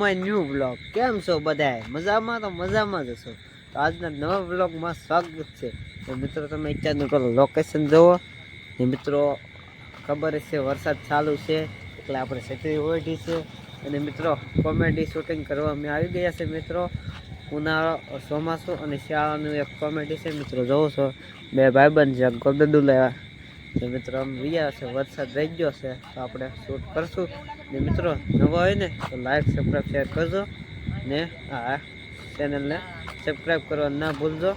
My new blog કેમ છો બધાય? મજામાં તો મજામાં જ છો તો આજના નવા બ્લોગમાં સ્વાગત છે. તો મિત્રો, તમે અત્યારનું પેલો લોકેશન જુઓ ને મિત્રો, ખબર છે વરસાદ ચાલુ છે, એટલે આપણે છત્રી ઓઢી છે. અને મિત્રો કોમેડી શૂટિંગ કરવા અમે આવી ગયા છે, મિત્રો. ઉનાળો, ચોમાસું અને શિયાળાનું એક કોમેડી છે. મિત્રો, જોવો છો. બે ભાઈબંધ છે, ગોદડું લેવા. તો મિત્રો, આમ વિયા છે, વરસાદ રહી ગયો છે, તો આપણે શૂટ કરશું. ને મિત્રો, નવા હોય ને, તો લાઈક સબસ્ક્રાઈબ શેર કરજો. ને આ ચેનલને સબસ્ક્રાઈબ કરવા ના ભૂલજો.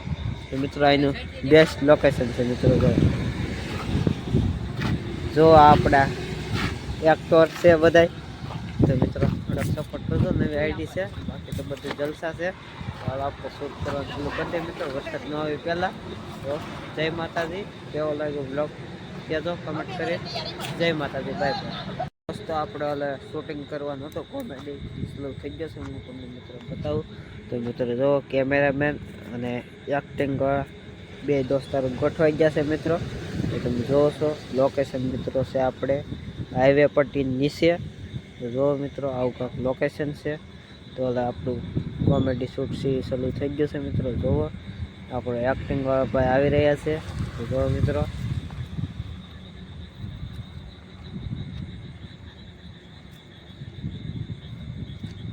તો મિત્રો અહીંનું બેસ્ટ લોકેશન છે, મિત્રો, જો. જો આપણા એક્ટર છે બધાય. તો મિત્રો, થોડોક સપોર્ટ કરજો, નવી આઈડી છે. બાકી તો બધું જલસા છે. આપણે શૂટ કરવાનું ચાલુ કરી દે મિત્રો, વરસાદ ન આવે પહેલાં. તો જય માતાજી, કેવો લાગ્યો બ્લોગ કહેજો કમેન્ટ કરી જય માતાજી બાય દોસ્તો આપણે હવે શૂટિંગ કરવાનું હતું કોમેડી સ્લો થઈ જશે હું તમને મિત્રો બતાવું. તો મિત્રો જો કેમેરામેન અને એક્ટિંગ બે દોસ્તારો ગોઠવાઈ ગયા છે, મિત્રો. એ તમે જોવો છો લોકેશન મિત્રો છે આપણે હાઈવે પટ્ટી નીચે. જો મિત્રો, આવું કાંક લોકેશન છે. તો હવે આપણું કોમેડી શૂટ સી ચાલુ થઈ ગયું છે, મિત્રો. જોવો. આપણે એક્ટિંગવાળા ભાઈ આવી રહ્યા છે. તો મિત્રો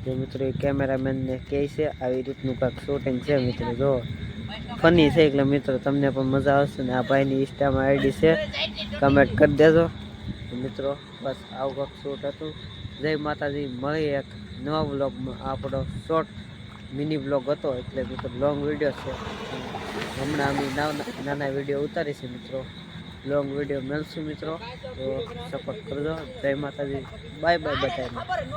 જે મિત્રો, એ કેમેરામેનને કહે છે, આવી રીતનું કાંઈક શૂટિંગ છે મિત્રો, જો. ફની છે એટલે મિત્રો, તમને પણ મજા આવશે ને આ ભાઈની ઇન્સ્ટામાં આઈડી છે. કમેન્ટ કરી દેજો. મિત્રો, બસ આવું કાંઈક શૂટ હતું. જય માતાજી મળી એક નવા બ્લોગમાં આપણો શોર્ટ મિની બ્લોગ હતો, એટલે મિત્રો લોંગ વીડિયો છે. હમણાં અમે નાના નાના વીડિયો ઉતારી છે મિત્રો. લોંગ વીડિયો મળશું મિત્રો. તો સપોર્ટ કરજો. જય માતાજી. બાય બાય બધાને.